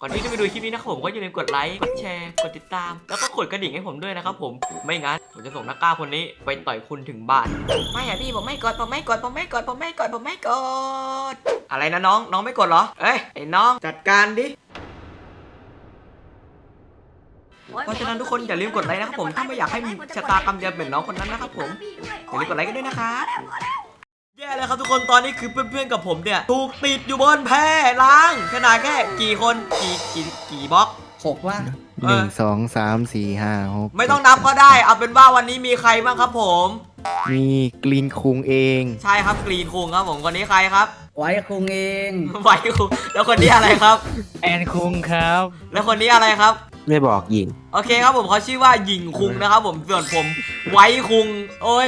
ก่อนที่จะไปดูคลิปนี้นะครับผมก็อย่าลืมกดไลค์ กดแชร์ กดติดตาม แล้วก็กดกระดิ่งให้ผมด้วยนะครับผม ไม่งั้นผมจะส่งนักกล้าคนนี้ไปต่อยคุณถึงบ้าน ไม่อะพี่ผมไม่กดผมไม่กดผมไม่กดผมไม่กดผมไม่กด อะไรนะน้องน้องไม่กดเหรอ เอ้ยไอ้น้องจัดการดิ เพราะฉะนั้นทุกคนอย่าลืมกดไลค์นะครับผมถ้าไม่อยากให้มีชะตากรรมเดียวเหมือนน้องคนนั้นนะครับผมอย่าลืมกดไลค์กันด้วยนะครับ แย่แล้วครับทุกคนตอนนี้คือเพื่อนๆกับผมเนี่ยถูกติดอยู่บนแพล้างขนาดแค่กี่คนกี่กี่กี่บล็อกหกว่าเออหนึ่งสองสามสี่ห้าหกไม่ต้องนับก็ได้ เอาเป็นว่าวันนี้มีใครบ้างครับผม มีกรีนคุงเอง ใช่ครับกรีนคุงครับผมคนนี้ใครครับ ไว้คุงเอง ไวคุงแล้วคนนี้อะไรครับ แอนคุงครับ แล้วคนนี้อะไรครับ ไม่บอกหญิง โอเคครับผมเขาชื่อว่าหญิงคุงนะครับผมส่วนผมไว้คุง โอ้ย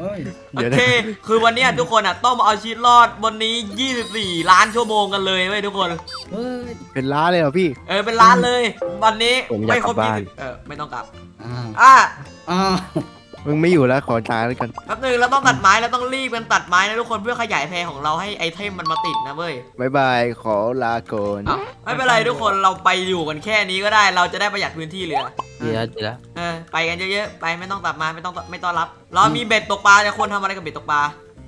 เอ้ยโอเคคือวันเนี้ยทุกคนอะต้องมาเอาชีวิตรอดบนนี้ 24 ล้านชั่วโมงกันเลยเว้ยทุกคนเฮ้ยเป็นล้านเลยเหรอพี่ เออเป็นล้านเลย วันนี้ผมอยากไม่ครบกลับบ้าน 20เออไม่ต้องกลับ อ้าวอะ อ้าว มึงไม่อยู่แล้วขอตายแล้วกัน แป๊บนึงเราต้องตัดไม้เราต้องรีบกันตัดไม้นะทุกคนเพื่อขยายแพรของเราให้ไอเทมมันมาติดนะเว้ยบายบายขอลาก่อนอ้าวไม่เป็นไรทุกคนเราไปอยู่กันแค่นี้ก็ได้ เราจะได้ประหยัดพื้นที่เหลือเดี๋ยวเดี๋ยวเออไปกันเยอะๆไปไม่ต้องตัดไม้ไม่ต้องไม่ต้อนรับ เรามีเบ็ดตกปลาจะควรทำอะไรกับเบ็ดตกปลา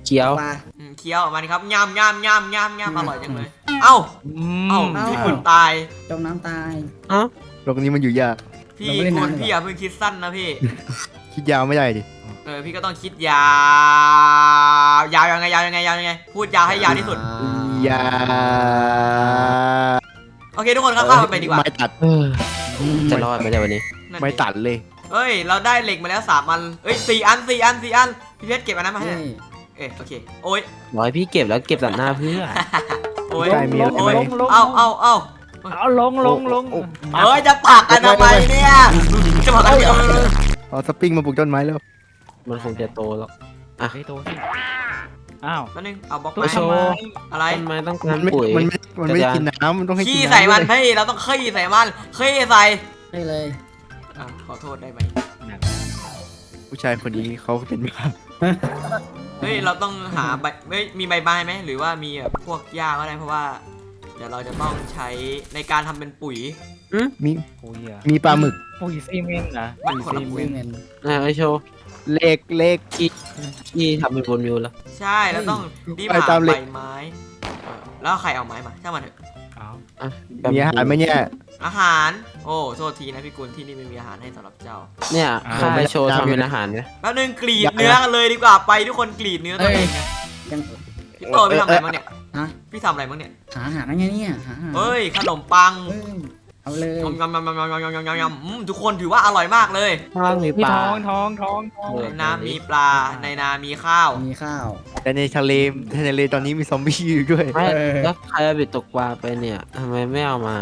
เคี้ยวปลาอืมเคี้ยวออกมาดิครับย่ำย่ำย่ำย่ำย่ำอร่อยจังเลยเอ้าเอ้าเอ้าพี่คุณตาย จมน้ำตาย โลกนี้มันอยู่ยาก พี่เราไม่ได้คุนานณเลยพี่อย่าเพิ่งคิดสั้นนะพี่ คิดยาวไม่ได้ดิ เออพี่ก็ต้องคิดยาวยาวยังไงยาวยังไงยาวยังไงพูดยาวให้ยาวที่สุดยาโอเคทุกคนเข้าๆไปดีกว่าไม่ตัดจะรอดไหมเนี่ยวันนี้ นั่นไม่ดิตัดเลยเฮ้ย เราได้เหล็กมาแล้วสามอันเอ้ยสี่อันสี่อันสี่อันพี่เพชรเก็บอันนั้นมาให้หเฮ้น่อยยเอ้ยโอเคโอ้ยร้อยพี่เก็บแล้วเก็บตัดหน้าเพื่อ โอ้ยใกล้มีอะไรโอ้ยไหม เอาเอาเอาเอาลงลงลงโอ้เอ้ยจะปักกันทำไมเนี่ยจะปักกันทำไม เอาสปริงมาปลูกต้นไม้แล้วมันคงจะโตแล้วเฮ้ยโตสิอ้าว แป๊บนึงเอาบล็อกตัวไม้โชว์อะไรต้นไม้ต้องมัการนไม่ปุ๋ย มันไม่มันไม่กระจายกินน้ำมันต้องให้กินขี้น้ำใส่มันด้วยเฮ้ยเราต้องขี้ใส่มันขี้ใส่ได้เลย อะขอโทษได้ไหมหนักผู้ชายคนนี้เขาเป็นบ้าเฮ้ยเราต้องหาใบเฮ้ยมีใบไม้ไหมหรือว่ามีแบบพวกหญ้าก็ได้เพราะว่า เดี๋ยวเราจะต้องใช้ในการทำเป็นปุ๋ย มีปุ๋ยเหรอมีปลาหมึกปุ๋ยซีเมนต์นะมันคนละปุ๋วิ่งเงินนะไอโชว์เล็กเล็กพี่ทำเป็นบนมิวแล้วใช่เราต้องรีบไปหาตามเหล็ใบก ไม้เออแล้วใครเอาไม้มาช่างมันเถอะเอามีอาหารไหมเนี่ย อาหาร โอ้โทษทีนะพี่กุลที่นี่ไม่มีอาหารให้สำหรับเจ้าเนี่ยของไอโชว์ทำเป็นอาหารไหมแป๊บนึงกรีดเนื้อกันเลยดีกว่าไปทุกคนกรีดเนื้อตัวเองนะยังพี่โตพี่ทำอะไรบ้างเนี่ยฮะพี่ทำอะไรบ้างเนี่ยหาอาหารอะไรเนี่ยหาอาหารเฮ้ยขนมปังเฮ้ย เอาเลยยำยำยำยำยำยำยำยำยำอืมทุกคนถือว่าอร่อยมากเลยข้างล่างมีพี่ปลา ท้องท้องท้องท้องเอในอน้ำมีปลาในนามีข้าวมีข้าว แต่ในทะเลในทะเลตอนนี้มีซอมบี้อยู่ด้วยไม่เออ แล้วใครเอาไปตกปลาไปเนี่ยทำไมไม่เอามา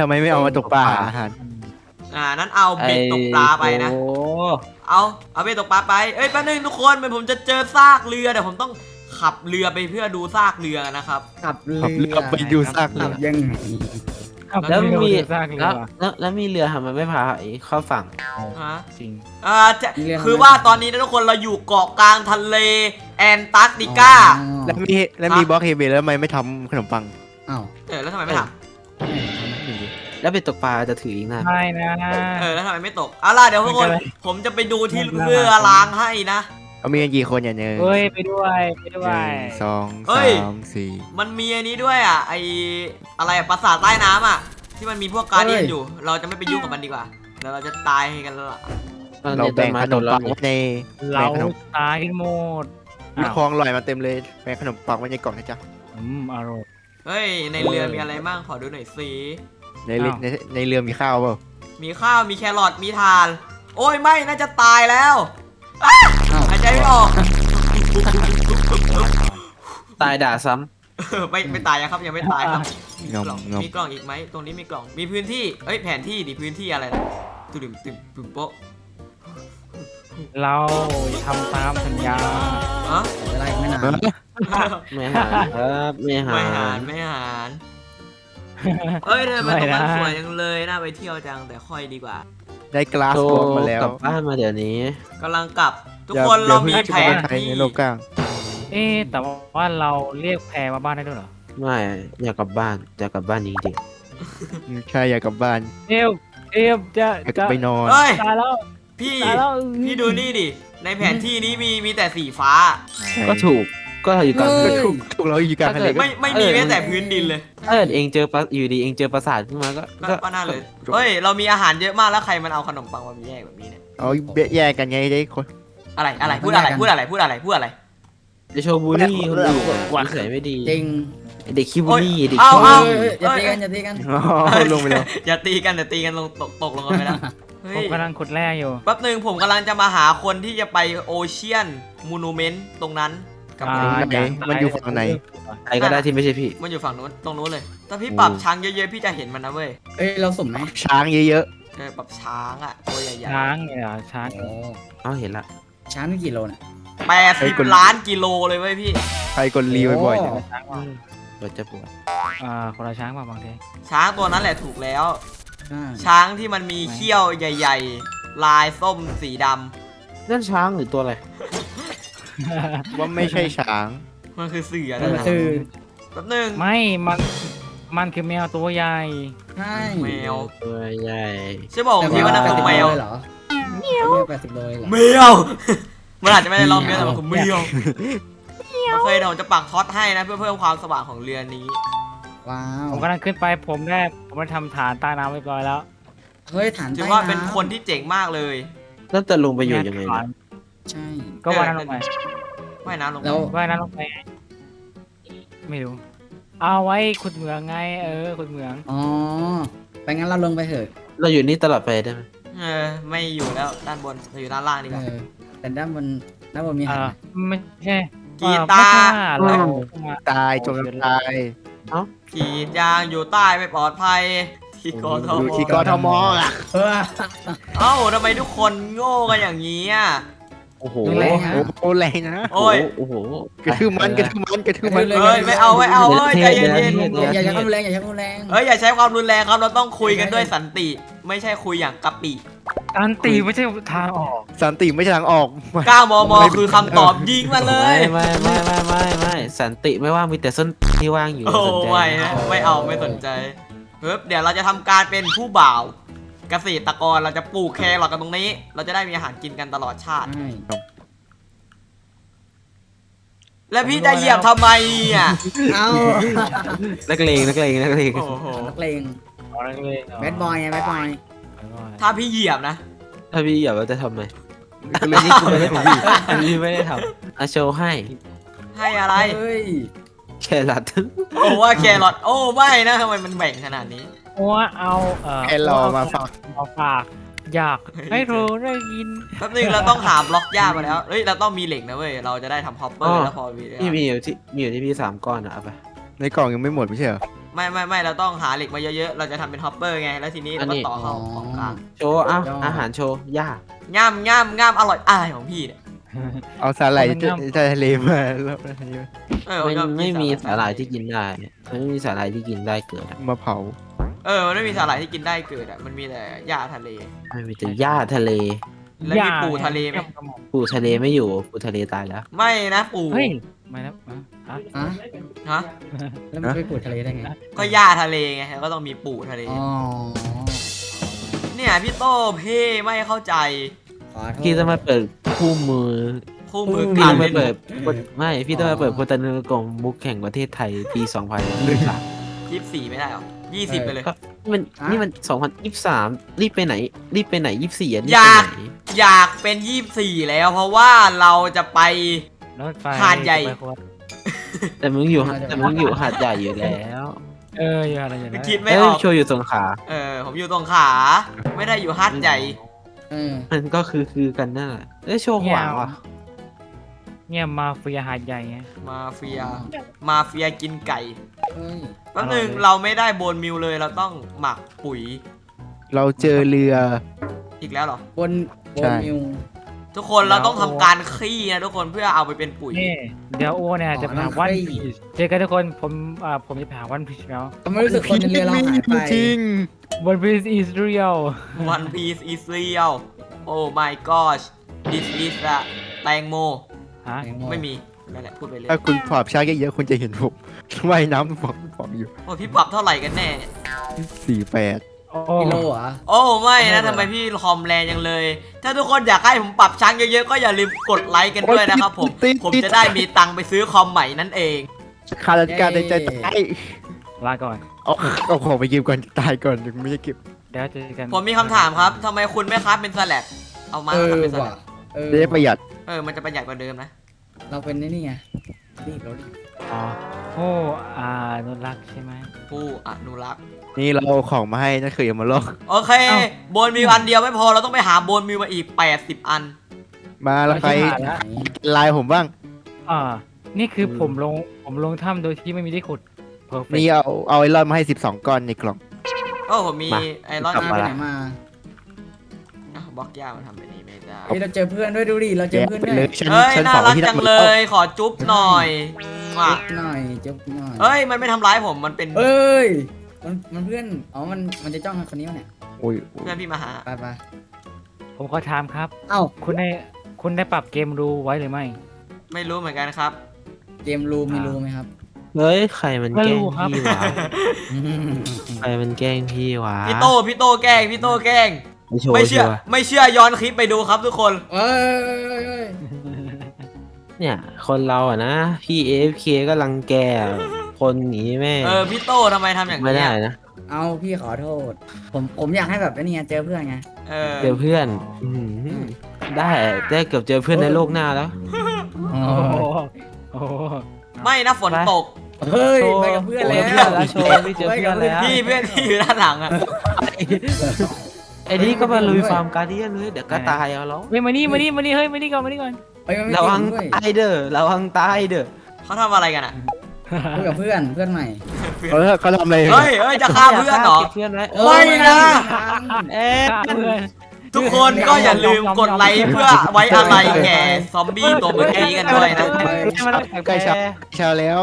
ทำไมไม่เอามาตกปลาหาอาหารอ่านั้นเอาเบ็ดตกปลาไปนะ โอ้เอาเอาเบ็ดตกปลาไปเอ้ยแป๊บนึงทุกคนผมจะเจอซากเรือเดี๋ยวผมต้องขับเรือไปเพื่อดูซากเรือนะครับขับเรือขับเรือไปดูซากเรืขัอบยังไงเอา แล้วเรือมีเรือซากเรือแล้วแล้วแล้วมีเรือทำไมไม่พาไอ้เข้าฝั่งฮะจริง อ่าจะคือว่าตอนนี้นะทุกคนเราอยู่เกาะกลางทะเลแอนตาร์กติกา แล้วมีแล้วมีบล็อกเฮเบแล้วทำไมไม่ทำขนมปังอ้าวเออแล้วทำไมไม่ทแล้วไปตกปลาจะถืออีกนานไม่นะำเออแล้วทำไมไม่ตกเอาล่ะเดี๋ยวทุกคนไม่เป็นไรผมจะไปดูที่เรือล้างให้นะ เอามีกันกี่คนอย่างเงี้ยเฮ้ย ไปด้วย ไปด้หวยนึ่งสองเฮ้สยามสี่ มันมีอันนี้ด้วยอะไออะไรอะปราสาทใต้น้ำอะ ที่มันมีพวกการเดียนอยู่ เราจะไม่ไปยุ่งกับมันดีกว่าเดี๋ยวเราจะตายกันแล้วล่ะตอนเรานี้ต้แบ่นงไม้ขโดนมนแล้วปังนี่ไว้ในเราแบ่งขนมตายกันหมดมีอ้าวคลองลอยมาเต็มเลยแบ่งขนมปังไว้ในกล่องนะจ๊ะอืมอร่อย เฮ้ยในเรือมีอะไรบ้างขอดูหน่อยสิในเรืออ้าว ในในเรือมีข้าวเปล่ามีข้าวมีแครอทมีทาน โอ้ยไม่น่าจะตายแล้วอ้าวหายใจ ไม่ออก ตายด่าซ้ไม่ไม่ตายยังครับยังไม่ตายครับงอมกล่องงอมมีกล่องอีกไหมตรงนี้มีกล่องมีพื้นที่เอ้ยแผนที่ดิพื้นที่อะไรนะตุ่มตุ่มตุ่มโป๊ะเราทำตามสัญญาอ๋อเวลาอีกไม่นานำไม่หารครับไม่หาไม่หารรไม่หารเอ้ยทำไมตรงนั้นไม่นะสวยจังเลยน่าไปเที่ยวจังแต่ค่อยดีกว่าได้กลาสโชบล็อกว์มาแล้ว กลับบ้านมาเดี๋ยวนี้กำลังกลับ ทุกอย่าคนอย่เรามีพิ่งแผนไปที่ในโลกกลางเอ๊ะแต่ว่าเราเรียกแพรมาบ้านได้ด้วยเหรอไม่อยากกลับบ้านจะกลับบ้านจริงอใช่อยากกลับบ้านเอฟเอฟจะอยากกลัจะบไปนอน เฮ้ย ตายแล้วพี่ ตายแล้วพี่ดูนี่ดิ ในแผนที่นี้มีมีแต่สีฟ้าก็ถูกก็อยู่กลางทะเลถูกถูกเราอยู่กลางทะเลไม่ไม่มีแม้แต่พื้นดินเลยถ้าเกิดเองเจอปราอยู่ดีเองเจอปราสาทขึ้นมาก็ก็ก็น่าเลย เฮ้ย เรามีอาหารเยอะมากแล้วใครมันเอาขนมปังมาแยกแบบนี้เนี่ย เอาแยกกันไงได้คน อะไรอะไรพูดอะไรพูดอะไรพูดอะไรพูดอะไรจะโชว์บูลลี่คนอื่นนิสัยไม่ดีจริงเด็กขี้บูลลี่เด็กเอาขี้เอาเฮ้ยอย่าตีกันอย่าตีกันอ๋อลงไปแล้วอย่าตีกันอย่าตีกันลงตกตกลงกันไปแล้วเฮ้ผมยกำลังขุดแร่อยู่แป๊บหนึ่งผมกำลังจะมาหาคนที่จะไปโอเชียนมูนูเมนต์ตรงนั้นกับอ่าผมไหนมันอยู่ฝั่งไหนใครก็ได้ที่ไม่ใช่พี่ มันอยู่ฝั่งนู้นตรงนู้นเลยถ้าพี่ปรับช้างเยอะๆพี่จะเห็นมันนะเว้ยเอ้ยเราสุ่มไหมช้างเยอะเออปรับช้างอะตัวใหญ่ช้างเนี่ยเหรอช้างโอ้เอาเห็นละ ช้างนี่กี่โลเนี่ยๆแปดสิบล้านกิโลเลยเว้ยพี่ๆใครกดรีบ่อยๆโอ้เนี่ยช้างว่ะปวดจะปวดอ่าคนละช้างป่ะบางทีช้างตัวนั้นแหละถูกแล้ว ใช่ ช้างที่มันมีเขี้ยวใหญ่ ๆ ลายส้มสีดำนั่นช้างหรือตัวอะไร ว่าไม่ใช่ช้างมันคือเสือเอนั่นอแหละคือแป๊บหนึงไม่ มัน มันคือแมวตัวใหญ่ ใช่แมวตัวใหญ่ใช่บอกผมคิดว่านั่นคือแมวเลยเหรอ เมียวแปดสิบโลเลยเหรอแมวมันอาจจะไม่ได้ลองเรือแต่มันคือแมวโอเคเดี๋ยวผมจะปักท็อตให้นะเพื่อเพิ่มความสว่างของเรือนี้ ว้าวผมกำลังขึ้นไปผมได้ผมได้ทำฐานใต้น้ำเรียบร้อยแล้วเฮ้ยฐานถืใต้อว่าำเป็นคนที่เจ๋งมากเลยแล้วจะลงไปอยู่ยังไงฐาเนี่ยนใช่ ก็ว่ายน้ำลงไปว่ายน้ำลงไปแล้ว ว่ายน้ำลงไปไม่รู้เอาไว้ขุดเหมืองไง เออขุดเหมือง อ๋อไปงั้นเราลงไปเถอะ เราอยู่นี่ตลอดไปได้ไหม เออไม่อยู่แล้วด้านบนเราอยู่ด้านล่างดีกเอว่า อแต่ด้านบนด้านบนมีอาอ่าหารไม่ใช่กีตาร์ เออไม่ใช่เรามาตายจมน้ำตายกรีดยางอยู่ใต้ไม่ปลอดภัย ที่กทอมยู่ที่กทมอะเออ เอ้าทำไมทุกคนโง่กันอย่างนี้อะ โอ้โหดูแลฮะโอ้โหแรงนะโอ้ย โอ้โห กระทืบมันกระทืบมันกระทืบมันเลยเฮ้ยไม่เอาไม่เอาเฮ้ยใจเย็นอย่าอย่าใช้ความรุนแรงอย่าใช้ความรุนแรง ๆเฮ้ยอย่าใช้ความรุนแรงครับเราต้องคุยกันด้วยสันติ ไม่ใช่คุยอย่างกะปิ อันตีไม่ใช่ทางออก สันติไม่ใช่ทางออก 9 มม คือคำตอบยิงมาเลย ไม่ไม่ไม่ไม่ไม่ไม่สันติไม่ว่างมีแต่ส้นที่ว่างอยู่โอ้สนใจไม่นะไม่เอาไม่สนใจเฮ้ยเดี๋ยวเราจะทำการเป็นผู้บ่าว เกษตรกรเราจะปลูกแครอทกันตรงนี้ เราจะได้มีอาหารกินกันตลอดชาติใช่แล้วพี่จะเหยียบทำไมอะ เอ้านักเลงนักเลงนักเลงโอ้โห นักเลง เอาเลยแบดบอยไงแบดบอยถ้าพี่เหยียบนะ ถ้าพี่อยากว่าจะทำไมก็เลยนี่กูไม่ได้ของพี่อันนี้ไม่ได้ทำอาโชว์ให้ ให้อะไร เฮ้ยแครอทโอ้ว่าแครอทโอ้ไม่นะทำไมมันแบ่งขนาดนี้ว่าเอาเอ่อแค่รอมาฝากเอาฝาก อยากให้รู้ได้ยินแป๊บนึงเราต้องหาบล็อกหญ้ามาแล้ว เฮ้ยเราต้องมีเหล็กนะเว้ย เราจะได้ทำฮอปเปอร์แล้วพอมีพี่มีอยู่ที่มีอยู่ที่พี่สามก้อนอะเอาไปในกล่องยังไม่หมดไม่ใช่เหรอ ไม่ไม่ไม่เราต้องหาเหล็กมาเยอะๆ เราจะทำเป็นฮอปเปอร์ไง แล้วทีนี้เราก็ต่อเข้าของกลางโชว์อะอาหารโชว์ย่าง่ามง่ามง่ามอร่อยอะไรของพี่เนี่ย เอาสาหร่ายจะจะทะเลมาแล้วทะเลเออมันก็ไม่มีสาหร่ายที่กินได้เนี่ยมันไม่มีสาหร่ายที่กินได้เกิดอะมาเผา เออ มันไม่มีสาหร่ายที่กินได้เกิดอะ มันมีแต่หญ้าทะเลมันมีแต่หญ้าทะเล แล้วมีปูทะเลไหมปูทะเลไม่อยู่ปูทะเลตายแล้ว ไม่นะปู เฮ้ย ไม่นะ อะอะอะฮะแล้วมันไปปูดทะเลได้ไง ก็หญ้าทะเลไงแล้วก็ต้องมีปูทะเล อ๋อเนี่ยพี่โต้เพ่ไม่เข้าใจขอโทษพี่จะมาเปิดคู่มือคู่มือพี่การต้องเล่มานเปิดไม่พี่ต้องมาเปิดโพสต์นกงมุกแข่งประเทศไทยปี2023ยี่สิบสี่ไม่ได้หรอยี่สิบไปเลยก็มันนี่มัน 2023 รีบไปไหน รีบไปไหน 24อะรีบอยาไปกไหนอยากเป็นยี่สิบสี่แล้วเพราะว่าเราจะไปรถไฟหาดใหญ่ไปโคตร แต่มึงอยู่แต่มึงอยู่หาดใหญ่อยู่แล้วเอออยู่อะไรอย่างนั้นคิดไม่เอ้อยอกโชว์อยู่สงขลาเออผมอยู่ตรงขา ไม่ได้อยู่ฮัทใหญ่เออมันก็คือคือกันนั่นแหละเอ้ยโชว์ขวางว่ะเนี่ยมาเฟียหาดใหญ่ไง มาเฟีย มาเฟียกินไก่เฮ้ยแป๊บนึงอร่อยเลย เราไม่ได้โบนมิลเลยเราต้องหมักปุ๋ยเราเจอเรือ อีกแล้วเหรอบนบใช่ นมิว ทุกคนเราต้องทำการขี้นะทุกคนเพื่อเอาไปเป็นปุ๋ย นี่เดี๋ยวโอเนี่ยจะไปหาวันพีชเจอกันทุกคนผมอ่าผมจะไปหาวันพีชแล้วทำไมรู้สึกคนในเรือเราหายไปจริงวันพีช is real One Piece is real Oh my gosh this is a แตงโมฮะแตงโมไม่มีนั่นแหละพูดไปเลยถ้าคุณปรับช้าเยอะๆคุณจะเห็นผมว่ายน้ำผมผมอยู่โอ้พี่ปรับเท่าไหร่กันแน่เนี่ยสี่แปดโอ้ กิโลเหรอ โอ้ไม่นะทำไมพี่คอมแรงยังเลย ถ้าทุกคนอยากให้ผมปรับช้างเยอะๆก็อย่าลืมกดไลค์กันด้วยนะครับผมผมจะได้มีตังค์ไปซื้อคอมใหม่นั่นเอง ขาดการในใจตายลาก่อน เอาเอาของไปเก็บก่อนตายก่อนถึงไม่ได้เก็บ เดี๋ยวเจอกันผมมีคำถามครับทำไมคุณไม่ครับเป็นสลัดเอามาเออทำเป็นสว่ะลัดเออจะได้ประหยัดเออมันจะประหยัดกว่าเดิมนะเราเป็นนี่นี่ไงรีบเรารีบอ๋อโอ้อานุรักษ์ใช่ไหมผู้อนุรักษ์ นี่เราเอาของมาให้นั่นคืออย่ามาลอกโอเค เอ้า โบนมิวอันเดียวไม่พอเราต้องไปหาโบนมิวมาอีก 80 อัน มาแล้วใครไม่ใช่ไหนไลน์ผมบ้าง อ่า นี่คือผมลงผมลงถ้ำโดยที่ไม่มีที่ขุดเพอร์เฟนี่เอาเอาไอรอนมาให้ 12 ก้อนในกล่อง โอ้ผมมีมาไอรอนกลับมามาไปละไหนมาอะบล็อกย่ามันทำแบบนี้ไม่ได้ เฮ้ยเราเจอเพื่อนด้วยดูดิ เราเจแกะอเพื่อนไปด้วเลยยฉันเฮ้ย ฉันน่าขอรักที่จันั่งนเลเลยขอจุ๊บหน่อยว่ะจุ๊บหน่อยจุ๊บหน่อย เฮ้ย มันไม่ทำร้ายผมมันเป็น เอ้ย มันมันเพื่อน อ๋อ มันมันจะจ้องคนนี้วะเนี่ยโอ้ยเพื่อนพี่มาหา ไปไปผมขอถามครับ เอ้า คุณได้คุณได้ปรับเกมรูไว้หรือไม่ไม่รู้เหมือนกันครับ เกมรูมีรูไหมครับ เฮ้ยใครมันไม่แกล้รู้งครับ พี่วะใครมันแกล้งพี่วะพี่โตพี่โตแกล้งพี่โตแกล้ง ไม่โชว์ไม่เชื่อ ชัวร์ไม่เชื่อย้อนคลิปไปดูครับทุกคน เอ้ยเอ้ยเอ้ยเนี่ย คนเราอะนะพี่ AFK ก็รังแก คนหนีแม่เออพี่โตทำไมทำอย่างไม่นี้ได้ยนะเอาพี่ขอโทษ ผมผมอยากให้แบบนี่ไงเจอเพื่อนไง เออเจอเพื่อนอื้อหือได้ได้เกือบเจอเพื่อนในโลกหน้าแล้วอ๋อโอ้โหโอ้โห ไม่นะฝนตก เฮ้ยโชว์ไปกับเพื่อนโชแล้วเพื่อนแล้วโชว์พี่เจอเพื่อนแล้วพี่เพื่อนพี่อยู่ด้านหลังอะไอ้นี่ก็มาลุยฟาร์มการเดียนเลยเดี๋ยวก็ตายเอาแล้วเฮ้ยมานี่มานี่มานี่เฮ้ยมานี่ก่อนมานี่ก่อนเฮ้ยมันไม่ระวังจริงด้วยตายเด้อระวังตายเด้อเขาทำอะไรกันอะ คุยกับเพื่อนเพื่อนใหม่เขาเขาทำอะไรเฮ้ยเฮ้ยจะฆ่าเพื่อนเหรอก็บเพื่อนไว้เออไม่นะ เอ๊ะฆ่าเพื่อน ทุกคนก็อย่าลืมกดไลค์เพื่อไว้อะไรแก่ซอมบี้ตัวเมื่อกี้กันด้วยนะ ใกล้เช้าเช้าแล้ว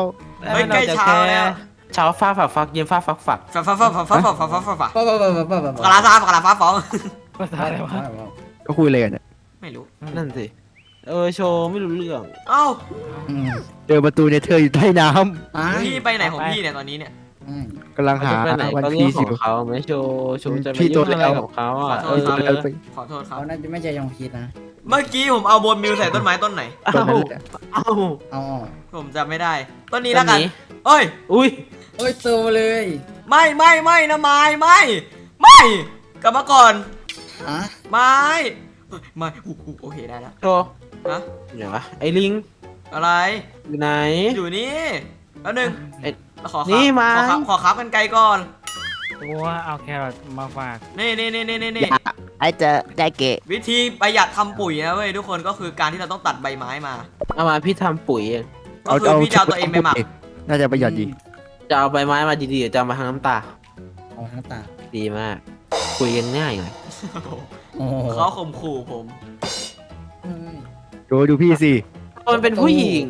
เฮ้ยใกล้เช้าแล้ว เช้าฟ้าฝักฟักเย็นฟ้าฝักฝักฟ้าฟ้าฟ้าฟ้าฟ้าฟ้าฟ้าฟ้าฟ้าฟ้าป้าป้าป้าป้าป้าป้ากะลาซาฟกะลาฟ้าฟองภาษาอะไรวะก็คุยเลยกันเนี่ยไม่รู้ นั่นสิ เออโชว์ไม่รู้เรื่องเอ้าอืมเจอประตูเนเธอร์อยู่ใต้น้อะพี่ไปไหนของพี่เนี่ยตอนนี้เนี่ย อืมำกำลังหาเขาจะไปไหนวันก็พีเรื่องสิของเขาไหมโชว์โชว์จะไปพี่ยุ่งตัวอะไรแล้วกับเขาขออะโทเอษอครับไปขอโทษคเขารับน่าจะไม่ใช่ยองคิดนะ เมื่อกี้ผมเอาโบนมิวใส่ต้นไม้ต้นไหน ตอนนั้นแหละเอ้าเอาออกผมจำไม่ได้ ต้นนี้แล้วกันต้นนี้เอ้ย อุ้ยเอ้ยโตเลยไม่ไม่ไม่นะไม้ไม่ไม่กลับมาก่อนอะไม่ไม่อู้หูโอเคได้แล้วโชว์ ฮะเดี๋ยววะไอ้ลิงอะไรอยู่ไหน อยู่นี่แล้วหนึ่งเอ็ดขอนี่ครับไม้ขอครับขอครับกันไกลก่อนว่าเอาแครอทมาฝากนี่นี่นี่นี่นี่นี่ไอจะได้เกะวิธีประหยัดทำปุ๋ยนะเว้ยทุกคนก็คือการที่เราต้องตัดใบไม้มาเอามาพี่ทำปุ๋ยเองก็คือพี่จะเอาตัวเองไปหมักน่าจะประหยัดดีจะเอาใบไม้มาดีๆหรือจะเอามาทางน้ำตาเอาทั้งตาดีมาก คุยกันง่ายเลยโอ้โหเขาข่มขู่ผมเฮ้ย ดูดูพี่สิมันเป็นผู้หญิง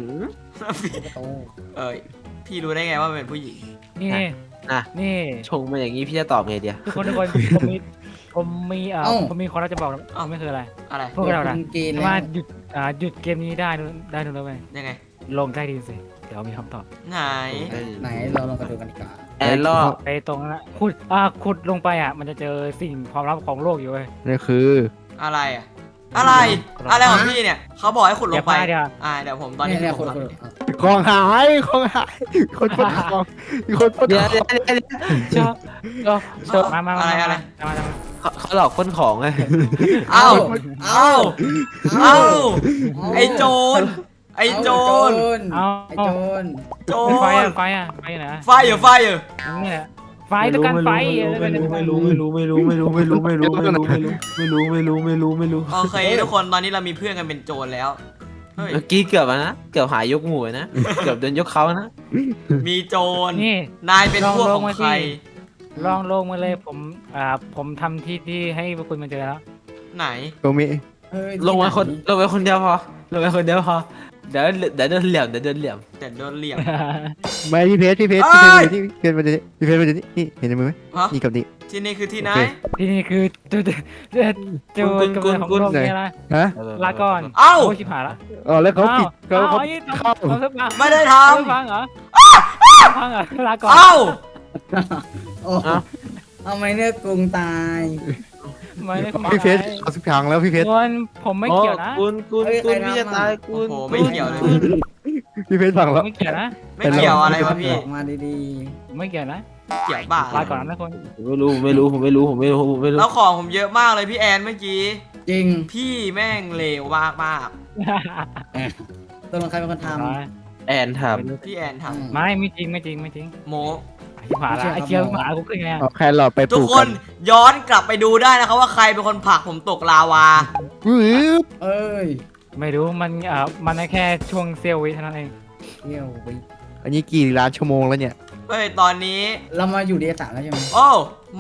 โตเอ้ยพี่รู้ได้ไงว่าเป็นผู้หญิง นี่นะนี่ชงมาอย่างนี้พี่จะตอบไงเดียวทุกคนทุกคนผมมีผมมีเอ่อผมมีคนเราจะบอกเอาไม่คืออะไร อะไรพวกเราคุน่ะณกินสามารถหยุดอ่าหยุดเกมนี้ได้ด้วยได้ด้วยไหมยังไง ลงใต้ดินสิเดี๋ยวมีคำตอบไหนไหนเราลองไปดูกันดีกว่าแอนลอกไปตรงนั้นนะขุดอ่าขุดลงไปอะมันจะเจอสิ่งความลับของโลกอยู่เว้ยนี่คืออะไรอะ อะไร อะไรของพี่เนี่ย เขาบอกให้ขุดลงไป เดี๋ยวอ่าเดี๋ยวผมตอนนี้เนี่ยเนี่ยผคมนทำคนของหายของหายคนปล้นของมีคนปล้นเดี๋ยวขเดี๋อยวงเดี๋ยวเดี๋ยวชอบชอบชอบมามามาอะไรอะไรมามามา เขาเขาหลอกคนของไงเอ้าเอ้าเอ้าไอ้โจรไอ้โจรเอา ไอ้โจร โจไฟรอะไฟอะไฟไหนไฟอยู่ไฟอยู่นี่แหละ ไฟต้องการไฟไม่รู้ไม่รู้ไม่รู้ไม่รู้ไม่รู้ไม่รู้ไม่รู้ไม่รู้ไม่รู้ไม่รู้ไม่รู้ไม่รู้โอเคทุกคนตอนนี้เรามีเพื่อนกันเป็นโจรแล้วเฮ้ยเมื่อกี้เกือบอะนะเกือบหายยกหมู่นะเกือบโดนยกเขานะมีโจรนี่นายเป็นพวกของใครลองลงมาเลยผมอ่าผมทำที่ที่ให้พวกคุณมาเจอแล้วไหนตรงนี้เฮ้ยลงมาคนลงไปคนเดียวพอลงไปคนเดียวพอ เดี๋ยวเดี๋ยวโดนเหลี่ยมเดี๋ยวโดนเหลี่ยมแต่โดนเหลี่ยม ไม่พี่เพชรพี่เพชรเอ้พี่ยเพชรพี่เพชรมาดูนี่พี่เพชรมาดูนี่นี่เห็นในมือไหมฮะ นี่กับนี่ ที่นี่คือที่ไหน โอเค ที่นี่คือจุดจุดจุดกำเนิดของโลกนี่ละฮะลาก่อนเอ้า โอ้ชิบหายละอ๋อแล้วเขาปิดเขาอ้าวเขาไอ้นี่เข้าทำทำเสื้อผ้าไม่ได้ทเสื้อผ้าเหรอพังเหรอลาก่อนำเอ้าโอ้เอาไม่เนื้อกรุงตาย ไม่ได้พี่เพชรเขาสิบครั้งแล้วพี่เพชรคนผมไม่เกี่ยวนะ คุณคุณคุณพี่จะตายคุโอ้ณโหไม่เกี่ยวเลยพี่เพชรฟังแล้ว ไม่เกี่ยวนะ ไม่เกี่ยวอะไรวะพี่ออกมาดีไม่เกี่ยวนะเกี่ยวบ้าลาก่อนนะคนผมไม่รู้ผมไม่รู้ผมไม่รู้ผมไม่รู้ผมไม่รู้แล้วของผมเยอะมากเลยพี่แอนเมื่อกี้ ๆ จริงพี่แม่งเลวมากมากตัวมันใครเป็นคนทแอนทๆพี่แอนำทอืมไม่ไม่จริงไม่จริงไม่จริงำโม ชิบหายละไอ้เชียวหมากูขึ้นไงเอาแค่เราไปปทุกลูกคกันนย้อนกลับไปดูได้นะครับว่าใครเป็นคนผลักผมตกลาวาวืบเอ้ยไม่รู้มันเอ่อมันแค่ช่วงเซลล์วิเท่านั้นเองเที่ยวไปอันนี้กี่ล้านชั่วโมงแล้วเนี่ย เฮ้ย ตอนนี้ เรามาอยู่เดียสามแล้วใช่ไหมโอ้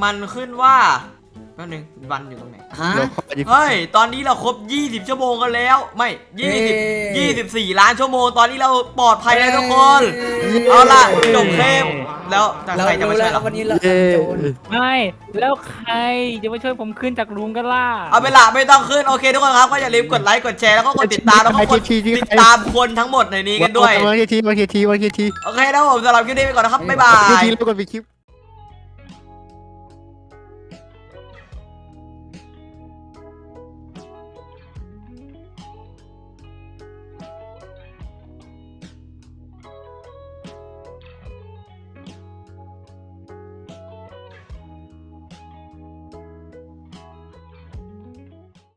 มันขึ้นว่าแป๊บนึงวันอยู่ตรงไหนฮะ เราเข้าไปเฮ้ย ตอนนี้เราครบ 20 ชั่วโมงกันแล้ว ไม่เย้20 24 ล้านชั่วโมง ตอนนี้เราปลอดภัยแล้วทุกคน เอาล่ะจบเทปแล้วแต่เราใครจะรู้มาช่แล้ววยเราวันนี้เราเย้ทำโจรไม่แล้วใครจะมาช่วยผมขึ้นจากลุงกันล่ะเอาไปละไม่ต้องขึ้น โอเคทุกคนครับ ก็อย่าลืมกดไลค์ กดแชร์ แล้วก็กดติดตาม แล้วก็กดติดตามคนทั้งหมดในนี้กันด้วยมาเคียทีมาเคียทีมาเคียทีโอเคนะผมสำหรับคลิปนี้ไปก่อนนะครับ บ๊ายบาเคียยทีแล้วกดไปคลิป